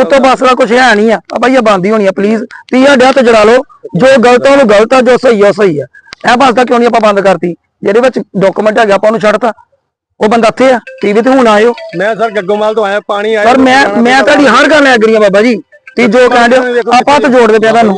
ਉੱਤੋਂ ਬੱਸ ਦਾ ਕੁਝ ਹੈ ਨਹੀਂ ਆ। ਆ ਭਾਈ ਇਹ ਬੰਦੀ ਹੋਣੀ ਆ ਪਲੀਜ਼ ਤੀਆ ਡਿਆ ਤੇ ਜੜਾ ਲਓ। ਜੋ ਗਲਤ ਆ ਉਹਨੂੰ ਗਲਤ ਆ ਜੋ ਸਹੀ ਆ ਉਹ ਸਹੀ ਆ। ਇਹ ਬੱਸ ਦਾ ਕਿਉਂ ਨਹੀਂ ਆਪਾਂ ਬੰਦ ਕਰਤੀ? ਜਿਹਦੇ ਵਿੱਚ ਡਾਕੂਮੈਂਟ ਹੈਗਾ ਆਪਾਂ ਉਹਨੂੰ ਛੱਡਤਾ। ਉਹ ਬੰਦਾ ਇੱਥੇ ਆ ਟੀਵੀ ਤੇ ਹੁਣ ਆਇਓ। ਮੈਂ ਸਰ ਗੱਗੋਮਾਲ ਤੋਂ ਆਇਆ ਪਾਣੀ ਆਇਆ। ਪਰ ਮੈਂ ਮੈਂ ਤੁਹਾਡੀ ਹਰ ਗੱਲ ਐਗਰੀ ਆ ਬਾਬਾ ਜੀ। ਤੀ ਜੋ ਕਹਿੰਦੇ ਆਪਾਂ ਹੱਥ ਜੋੜਦੇ ਪਿਆ ਤੁਹਾਨੂੰ।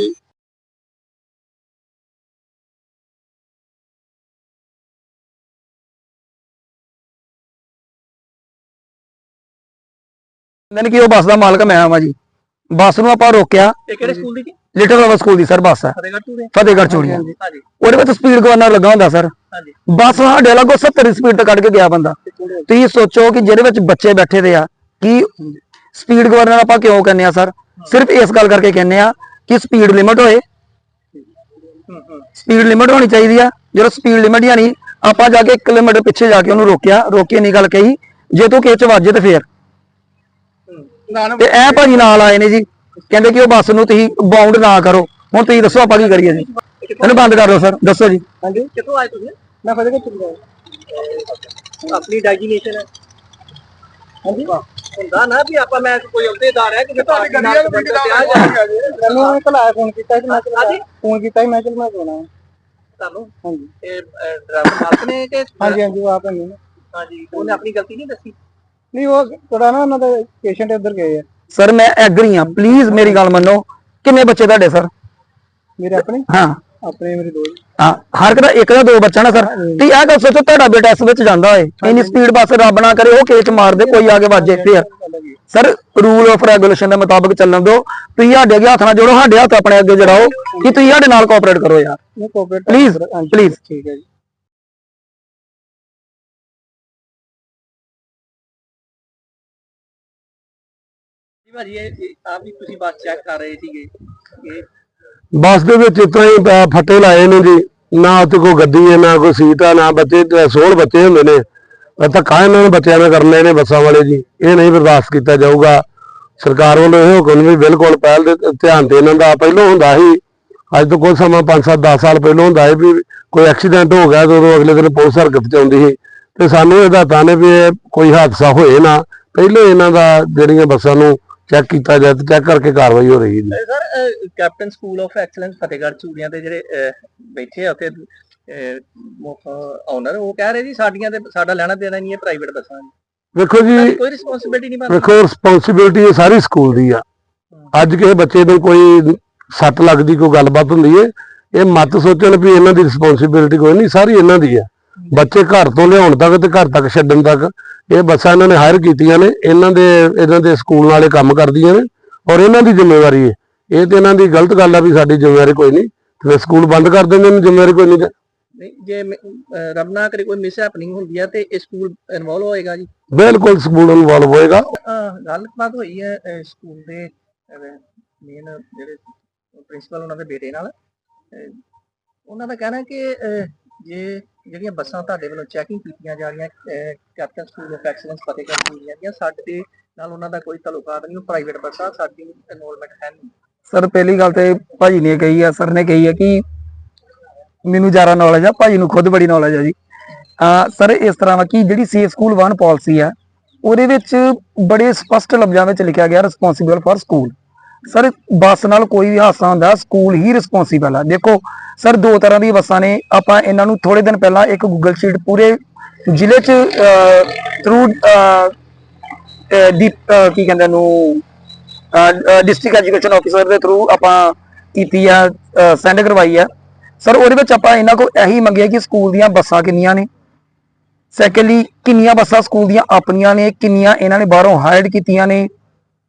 ਮੈਨੂੰ ਕੀ ਉਹ ਬੱਸ ਦਾ ਮਾਲਕ ਮੈਂ ਆਵਾਂ ਜੀ। ਬੱਸ ਨੂੰ ਆਪਾਂ ਰੋਕਿਆ। ਇਹ ਕਿਹੜੇ ਸਕੂਲ ਦੀ ਜੀ? ਲਿਟਲ ਸਕੂਲ ਦੀ ਸਰ ਬੱਸ ਹੈ ਫਤਿਹਗੜ੍ਹ ਦੇ? ਫਤਿਹਗੜ੍ਹ ਚੂੜੀਆਂ ਹਾਂਜੀ ਉਹਦੇ ਵਿੱਚ ਸਪੀਡ ਗਵਰਨਰ ਲੱਗਾ ਹੁੰਦਾ ਸਰ। ਹਾਂਜੀ। ਬੱਸ ਸਾਡੇ ਲਾਗੋ 70 ਦੀ ਸਪੀਡ ਤੇ ਕੱਢ ਕੇ ਗਿਆ ਬੰਦਾ। ਤੁਸੀਂ ਸੋਚੋ ਕਿ ਜਿਹਦੇ ਵਿੱਚ ਬੱਚੇ ਬੈਠੇ ਦੇ ਆ ਕਿ ਸਪੀਡ ਗਵਰਨਰ ਆਪਾਂ ਕਿਉਂ ਕਹਿੰਦੇ ਆ ਸਰ? ਸਿਰਫ ਇਸ ਗੱਲ ਕਰਕੇ ਕਹਿੰਦੇ ਆ ਕਿ ਸਪੀਡ ਲਿਮਟ ਹੋਏ। ਸਪੀਡ ਲਿਮਟ ਹੋਣੀ ਚਾਹੀਦੀ ਆ। ਜਦੋਂ ਸਪੀਡ ਲਿਮਟ ਨਹੀਂ ਆਪਾਂ ਜਾ ਕੇ 1 ਕਿਲੋਮੀਟਰ ਪਿੱਛੇ ਜਾ ਕੇ ਉਹਨੂੰ ਰੋਕਿਆ ਰੋਕੇ ਨਹੀਂ ਗੱਲ ਕਹੀ। ਜੇ ਤੂੰ ਕਿਸੇ ਚ ਵੱਜੇ ਤੇ ਫੇਰ। ਤੇ ਇਹ ਭਾਜੀ ਨਾਲ ਆਏ ਨੇ ਜੀ। ਕਹਿੰਦੇ ਕਿ ਉਹ ਬੱਸ ਨੂੰ ਤੁਸੀਂ ਬਾਉਂਡ ਨਾ ਕਰੋ। ਹੁਣ ਤੁਸੀਂ ਦੱਸੋ ਆਪਾਂ ਕੀ ਕਰੀਏ ਜੀ। ਇਹਨੂੰ ਬੰਦ ਕਰ ਦਿਓ ਸਰ। ਦੱਸੋ ਜੀ। ਹਾਂਜੀ। ਕਿੱਥੋਂ ਆਏ ਤੁਸੀਂ? ਮੈਂ ਫਤਿਹਗੜ੍ਹ ਚੂੜੀਆਂ ਆਪਣੀ ਡੈਜੀਨੇਸ਼ਨ ਹੈ। ਹਾਂਜੀ। ਹੁੰਦਾ ਨਾ ਵੀ ਆਪਾਂ ਮੈਂ ਕੋਈ ਅਹੁਦੇਦਾਰ ਹੈ ਕਿ ਤੁਹਾਡੀ ਗੱਡੀ ਨਾਲ ਬੰਦਾ ਪਿਆ ਮੈਨੂੰ ਕਲਾਇਆ ਫੋਨ ਕੀਤਾ ਸੀ ਮੈਂ ਹਾਂਜੀ। ਫੋਨ ਕੀਤਾ ਸੀ ਮੈਂ ਚਲ ਮੈਂ ਜਾਣਾ। ਤੁਹਾਨੂੰ? ਹਾਂਜੀ। ਇਹ ਡਰਾਈਵਰ ਮਾਲਕ ਨੇ ਕਿ ਹਾਂਜੀ ਹਾਂਜੀ ਉਹ ਆਪ ਨੇ। ਹਾਂਜੀ ਉਹਨੇ ਆਪਣੀ ਗਲਤੀ ਨਹੀਂ ਦੱਸੀ? ਨਹੀਂ ਉਹ ਥੋੜਾ ਨਾ ਉਹਨਾਂ ਦੇ ਪੇਸ਼ੈਂਟ ਉੱਧਰ ਗਏ ਆ। ਸਰ ਮੈਂ ਐਗਰੀ ਆ ਪਲੀਜ਼ ਮੇਰੀ ਗੱਲ ਮੰਨੋ। ਕਿੰਨੇ ਬੱਚੇ ਤੁਹਾਡੇ ਸਰ ਮੇਰੇ ਆਪਣੇ? ਹਾਂ। ਆਪਣੇ ਮੇਰੇ ਦੋ ਹਾਂ। ਹਰ ਇੱਕ ਦਾ ਇੱਕ ਦਾ ਦੋ ਬੱਚਾ ਨਾ ਸਰ ਤੇ ਇਹ ਗੱਲ ਸੋਚੋ ਤੁਹਾਡਾ ਬੇਟਾ ਇਸ ਵਿੱਚ ਜਾਂਦਾ ਹੋਏ। ਇੰਨੀ ਸਪੀਡ ਬੱਸ ਰੱਬ ਨਾ ਕਰੇ ਉਹ ਕੇਚ ਮਾਰ ਦੇ ਕੋਈ ਆ ਕੇ ਵੱਜੇ ਫੇਰ ਸਰ ਰੂਲ ਆਫ ਰੈਗੂਲੇਸ਼ਨ ਦੇ ਮੁਤਾਬਕ ਚੱਲਣ ਦਿਓ। ਤੁਸੀਂ ਸਾਡੇ ਅੱਗੇ ਹੱਥ ਨਾਲ ਜੋੜੋ ਸਾਡੇ ਹੱਥ ਆਪਣੇ ਅੱਗੇ ਜੜਾਓ ਕਿ ਤੁਸੀਂ ਸਾਡੇ ਨਾਲ ਕੋਆਪਰੇਟ ਕਰੋ ਯਾਰ। ਪਲੀਜ਼ ਪਲੀਜ਼ ਠੀਕ ਹੈ ਜੀ। ਜੀ ਭਾਜੀ ਇਹ ਆਪ ਵੀ ਤੁਸੀਂ ਬੱਸ ਚੈੱਕ ਕਰ ਰਹੇ ਸੀਗੇ ਇਹ ਬੱਸ ਦੇ ਵਿੱਚ ਇਤਨਾ ਹੀ ਅਹ, ਫੱਟੇ ਲਾਏ ਨੇ ਜੀ। ਨਾ ਉੱਤੇ ਕੋਈ ਗੱਦੀ ਹੈ ਨਾ ਕੋਈ ਸੀਟ ਆ ਨਾ ਬੱਚੇ ਤੇ 16 ਬੱਚੇ ਹੁੰਦੇ ਨੇ। ਇਹ ਧੱਕਾ ਇਹਨਾਂ ਨੇ ਬੱਚਿਆਂ ਨਾਲ ਕਰਨੇ ਨੇ ਬੱਸਾਂ ਵਾਲੇ ਜੀ। ਇਹ ਨਹੀਂ ਬਰਦਾਸ਼ਤ ਕੀਤਾ ਜਾਊਗਾ। ਸਰਕਾਰ ਵੱਲੋਂ ਇਹ ਹੁਕਮ ਵੀ ਬਿਲਕੁਲ ਪਹਿਲ ਦੇ ਧਿਆਨ ਤੇ ਇਹਨਾਂ ਦਾ ਪਹਿਲੋਂ ਹੁੰਦਾ ਸੀ। ਅੱਜ ਤੋਂ ਕੁਝ ਸਮਾਂ 5-7 10 ਸਾਲ ਪਹਿਲਾਂ ਹੁੰਦਾ ਸੀ ਵੀ ਕੋਈ ਐਕਸੀਡੈਂਟ ਹੋ ਗਿਆ ਤਾਂ ਉਦੋਂ ਅਗਲੇ ਦਿਨ ਪੁਲਿਸ ਹਰਕਤ ਚ ਆਉਂਦੀ ਸੀ। ਤੇ ਸਾਨੂੰ ਇਹਦਾ ਹਦਾਇਤਾਂ ਨੇ ਵੀ ਇਹ ਕੋਈ ਹਾਦਸਾ ਹੋਏ ਨਾ। ਪਹਿਲਾਂ ਇਹਨਾਂ ਦਾ ਜਿਹੜੀਆਂ ਬੱਸਾਂ ਨੂੰ ਚੈੱਕ ਕੀਤਾ ਤੇ ਚੈੱਕ ਕਰਕੇ ਕਾਰਵਾਈ ਹੋ ਰਹੀ ਹੈ। ਜੀ sir captain school of excellence Fatehgarh Churian ਦੇ ਜਿਹੜੇ ਬੈਠੇ ਆ ਉੱਥੇ ਓਨਰ ਉਹ ਕਹਿ ਰਹੇ ਜੀ ਸਾਡੀਆਂ ਤੇ ਸਾਡਾ ਲੈਣਾ ਦੇਣਾ ਨਹੀਂ ਹੈ ਪ੍ਰਾਈਵੇਟ ਬੱਸਾਂ ਵੇਖੋ ਜੀ ਕੋਈ ਰਿਸਪੌਂਸਿਬਿਲਟੀ ਨਹੀਂ ਬਣਦੀ। ਵੇਖੋ ਰਿਸਪੌਂਸਿਬਿਲਟੀ ਇਹ ਸਾਰੀ ਸਕੂਲ ਦੀ ਆ। ਅੱਜ ਕਿਸੇ ਬੱਚੇ ਨੂੰ ਕੋਈ ਸੱਟ ਲੱਗਦੀ ਕੋਈ ਗੱਲਬਾਤ ਹੁੰਦੀ ਏ ਇਹ ਮਤ ਸੋਚਣ ਵੀ ਇਹਨਾਂ ਦੀ ਰਿਸਪੌਂਸਿਬਿਲਟੀ ਕੋਈ ਨਹੀਂ ਸਾਰੀ ਇਹਨਾਂ ਦੀ ਆ। ਬੱਚੇ ਘਰ ਤੋਂ ਲਿਆਉਣ ਤੱਕ ਤੇ ਘਰ ਤੱਕ ਛੱਡਣ ਤੱਕ ਇਹ ਬੱਸਾਂ ਇਹਨਾਂ ਨੇ ਹਾਇਰ ਕੀਤੀਆਂ ਨੇ ਇਹਨਾਂ ਦੇ ਇਹਨਾਂ ਦੇ ਸਕੂਲ ਵਾਲੇ ਕੰਮ ਕਰਦੀਆਂ ਨੇ ਔਰ ਇਹਨਾਂ ਦੀ ਜ਼ਿੰਮੇਵਾਰੀ ਹੈ। ਇਹ ਤੇ ਇਹਨਾਂ ਦੀ ਗਲਤ ਗੱਲ ਆ ਵੀ ਸਾਡੀ ਜ਼ਿੰਮੇਵਾਰੀ ਕੋਈ ਨਹੀਂ ਤੇ ਸਕੂਲ ਬੰਦ ਕਰ ਦਿੰਦੇ ਨੇ ਜ਼ਿੰਮੇਵਾਰੀ ਕੋਈ ਨਹੀਂ। ਨਹੀਂ ਜੇ ਰੱਬ ਨਾ ਕਰੇ ਕੋਈ ਮਿਸ ਹੈਪਨਿੰਗ ਹੁੰਦੀ ਹੈ ਤੇ ਇਹ ਸਕੂਲ ਇਨਵੋਲਵ ਹੋਏਗਾ ਜੀ। ਬਿਲਕੁਲ ਸਕੂਲ ਇਨਵੋਲਵ ਹੋਏਗਾ। ਗੱਲਬਾਤ ਹੋਈ ਹੈ ਸਕੂਲ ਦੇ ਮੇਨ ਜਿਹੜੇ ਪ੍ਰਿੰਸੀਪਲ ਉਹਨਾਂ ਦੇ ਬੇਟੇ ਨਾਲ ਉਹਨਾਂ ਦਾ ਕਹਿਣਾ ਕਿ ਅਹ, ਜਿਹੜੀਆਂ ਬੱਸਾਂ ਤੁਹਾਡੇ ਵੱਲੋਂ ਚੈਕਿੰਗ ਕੀਤੀਆਂ ਜਾ ਰਹੀਆਂ captain school of excellence Fatehgarh Churian ਦੀਆਂ ਸਾਡੇ ਨਾਲ ਉਹਨਾਂ ਦਾ ਕੋਈ ਤਾਲੁਕਾਤ ਨਹੀਂ ਪ੍ਰਾਈਵੇਟ ਬੱਸਾਂ ਸਾਡੀ ਇਨਵੋਲਵਮੈਂਟ ਹੈ ਨਹੀਂ। ਸਰ ਪਹਿਲੀ ਗੱਲ ਤੇ ਭਾਜੀ ਨੇ ਕਹੀ ਆ ਸਰ ਨੇ ਕਹੀ ਆ ਕਿ ਮੈਨੂੰ ਜ਼ਿਆਦਾ ਨੌਲੇਜ ਆ ਭਾਜੀ ਨੂੰ ਖੁਦ ਬੜੀ ਨੌਲੇਜ ਆ ਜੀ। ਆ ਸਰ ਇਸ ਤਰ੍ਹਾਂ ਵਾ ਕਿ ਜਿਹੜੀ ਸੇਫ ਸਕੂਲ ਵਨ ਪਾਲਿਸੀ ਆ ਉਹਦੇ ਵਿੱਚ ਬੜੇ ਸਪਸ਼ਟ ਲਫ਼ਜ਼ਾਂ ਵਿੱਚ ਲਿਖਿਆ ਗਿਆ responsible for school sir, bus ਨਾਲ ਕੋਈ ਵੀ ਹਾਦਸਾ ਹੁੰਦਾ, ਸਕੂਲ ਹੀ ਰਿਸਪੌਂਸਿਬਲ ਆ। ਦੇਖੋ, ਸਰ, ਦੋ ਤਰ੍ਹਾਂ ਦੀ ਬੱਸਾਂ ਨੇ। ਆਪਾਂ ਇਹਨਾਂ ਨੂੰ ਥੋੜੇ ਦਿਨ ਪਹਿਲਾਂ ਇੱਕ ਗੂਗਲ ਸ਼ੀਟ ਪੂਰੇ ਜ਼ਿਲ੍ਹੇ ਚ ਥਰੂ ਦੀ ਕੀ ਕਹਿੰਦੇ ਨੂੰ ਡਿਸਟ੍ਰਿਕਟ ਐਜੂਕੇਸ਼ਨ ਆਫੀਸਰ ਦੇ ਥਰੂ ਆਪਾਂ ਕੀਤੀ ਆ ਸੈਂਡ ਕਰਵਾਈ ਆ। ਸਰ, ਉਹਦੇ ਵਿੱਚ ਆਪਾਂ ਇਹਨਾਂ ਕੋਲ ਇਹੀ ਮੰਗਿਆ ਕਿ ਸਕੂਲ ਦੀਆਂ ਬੱਸਾਂ ਕਿੰਨੀਆਂ ਨੇ। ਸੈਕੰਡਲੀ ਕਿੰਨੀਆਂ ਬੱਸਾਂ ਸਕੂਲ ਦੀਆਂ ਆਪਣੀਆਂ ਨੇ, ਕਿੰਨੀਆਂ ਇਹਨਾਂ ਨੇ ਬਾਹਰੋਂ ਹਾਇਰ ਕੀਤੀਆਂ ਨੇ।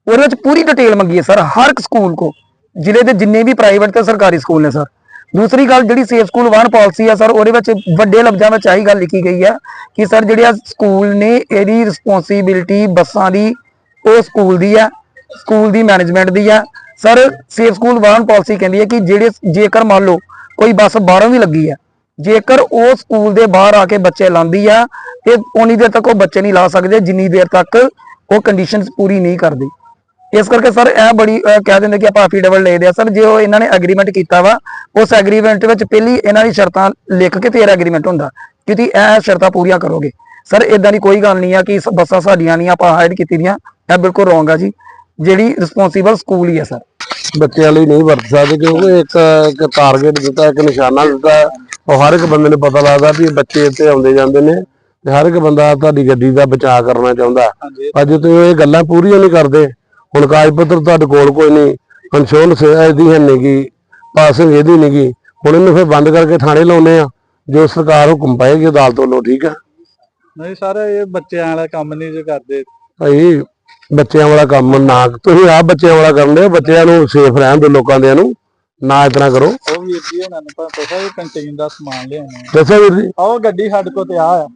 ਉਹਦੇ ਵਿੱਚ ਪੂਰੀ ਡਿਟੇਲ ਮੰਗੀ ਹੈ ਸਰ, ਹਰ ਇੱਕ ਸਕੂਲ ਕੋ। ਜ਼ਿਲ੍ਹੇ ਦੇ ਜਿੰਨੇ ਵੀ ਪ੍ਰਾਈਵੇਟ ਤੇ ਸਰਕਾਰੀ ਸਕੂਲ ਨੇ ਸਰ। ਦੂਸਰੀ ਗੱਲ ਜਿਹੜੀ ਸੇਫ ਸਕੂਲ ਵਨ ਪਾਲਿਸੀ ਆ ਸਰ, ਉਹਦੇ ਵਿੱਚ ਵੱਡੇ ਲਫ਼ਜ਼ਾਂ ਵਿੱਚ ਆਹੀ ਗੱਲ ਲਿਖੀ ਗਈ ਆ ਕਿ ਸਰ, ਜਿਹੜੇ ਸਕੂਲ ਨੇ ਇਹਦੀ ਰਿਸਪੌਂਸਿਬਿਲਟੀ ਬੱਸਾਂ ਦੀ, ਉਹ ਸਕੂਲ ਦੀ ਆ ਸਕੂਲ ਦੀ ਮੈਨੇਜਮੈਂਟ ਦੀ ਆ। Sir safe school van policy ਕਹਿੰਦੀ ਹੈ ਕਿ ਜਿਹੜੇ ਜੇਕਰ ਮੰਨ ਲਓ ਕੋਈ ਬੱਸ ਬਾਹਰੋਂ ਵੀ ਲੱਗੀ ਆ, ਜੇਕਰ ਉਹ ਸਕੂਲ ਦੇ ਬਾਹਰ ਆ ਕੇ ਬੱਚੇ ਲਾਂਦੀ ਆ, ਤੇ ਉਨੀ ਦੇਰ ਤੱਕ ਉਹ ਬੱਚੇ ਨਹੀਂ ਲਾ ਸਕਦੇ, ਜਿੰਨੀ ਦੇਰ ਤੱਕ ਉਹ ਕੰਡੀਸ਼ਨਸ ਪੂਰੀ ਨਹੀਂ ਕਰਦੇ। ਇਸ ਕਰਕੇ ਸਰ ਇਹ ਬੜੀ ਕਹਿ ਦਿੰਦੇ ਕਿ ਆਪਾਂ ਅਫੀਡੇਵਲ ਲੈ ਆ ਸਰ ਜੇ ਉਹ ਇਹਨਾਂ ਨੇ ਐਗਰੀਮੈਂਟ ਕੀਤਾ ਵਾ ਉਸ ਐਗਰੀਮੈਂਟ ਵਿੱਚ ਪਹਿਲੀ ਇਹਨਾਂ ਦੀ ਸ਼ਰਤਾਂ ਲਿਖ ਕੇ ਫੇਰ ਐਗਰੀਮੈਂਟ ਹੁੰਦਾ ਕਿ ਤੁਸੀਂ ਇਹ ਸ਼ਰਤਾਂ ਪੂਰੀਆਂ ਕਰੋਗੇ। ਸਰ ਇਦਾਂ ਦੀ ਕੋਈ ਗੱਲ ਨਹੀਂ ਆ ਕਿ ਬੱਸਾਂ ਸਾਡੀਆਂ ਨਹੀਂ ਆਪਾਂ ਹਾਇਰ ਕੀਤੀ ਦੀਆਂ। ਇਹ ਬਿਲਕੁਲ ਰੋਂਗ ਆ ਜੀ। ਜਿਹੜੀ ਰਿਸਪੌਂਸੀਬਲ ਸਕੂਲ ਹੀ ਹੈ ਸਰ। ਬੱਚਿਆਂ ਲਈ ਨਹੀਂ ਵਰਤ ਸਕਦੇ ਕਿਉਂਕਿ ਇੱਕ ਇੱਕ ਟਾਰਗੇਟ ਦਿੱਤਾ ਇੱਕ ਨਿਸ਼ਾਨਾ ਦਿੱਤਾ। ਉਹ ਹਰ ਇੱਕ ਬੰਦੇ ਨੂੰ ਪਤਾ ਲੱਗਦਾ ਵੀ ਬੱਚੇ ਇੱਥੇ ਆਉਂਦੇ ਜਾਂਦੇ ਨੇ ਤੇ ਹਰ ਇੱਕ ਬੰਦਾ ਤੁਹਾਡੀ ਗੱਡੀ ਦਾ ਬਚਾਅ ਕਰਨਾ ਚਾਹੁੰਦਾ। ਪਰ ਜੇ ਤੁਸੀਂ ਇਹ ਗੱਲਾਂ ਪੂਰੀਆਂ ਨਹੀਂ ਕਰਦੇ। ਹੁਣ ਕਾਗਜ਼ ਪੱਤਰ ਤੁਹਾਡੇ ਕੋਲ ਕੋਈ ਨਹੀਂ ਇੰਸ਼ੋਰੈਂਸ ਇਹਦੀ ਹੈ ਨਹੀਂਗੀ ਪਾਸਿੰਗ ਇਹਦੀ ਨਹੀਂਗੀ ਹੁਣ ਇਹਨੂੰ ਫਿਰ ਬੰਦ ਕਰਕੇ ਥਾਣੇ ਲਾਉਨੇ ਆ ਜੋ ਸਰਕਾਰ ਹੁਕਮ ਪਾਏਗੀ ਅਦਾਲਤ ਵੱਲੋਂ ਠੀਕ ਆ? ਨਹੀਂ ਸਰ ਇਹ ਬੱਚਿਆਂ ਵਾਲਾ ਕੰਮ ਨਹੀਂ ਜੇ ਕਰਦੇ। ਭਾਈ ਬੱਚਿਆਂ ਵਾਲਾ ਕੰਮ ਨਾ ਤੁਸੀਂ ਆਪ ਬੱਚਿਆਂ ਵਾਲਾ ਕਰਨ ਦੇ ਬੱਚਿਆਂ ਨੂੰ ਸੇਫ ਰਹਿਣ ਦਿਓ ਲੋਕਾਂ ਦੇ ਨੂੰ ਨਾ ਇਤਨਾ ਕਰੋ। ਉਹ ਵੀਰ ਜੀ ਉਹਨਾਂ ਨੂੰ ਪਤਾ ਇਹ ਕੰਟੀਨ ਦਾ ਸਮਾਨ ਲਿਆਉਣਾ। ਦੱਸੋ ਵੀਰ ਜੀ। ਆਹ ਗੱਡੀ ਸਾਡੇ ਕੋਲ ਤੇ ਆ ਆ।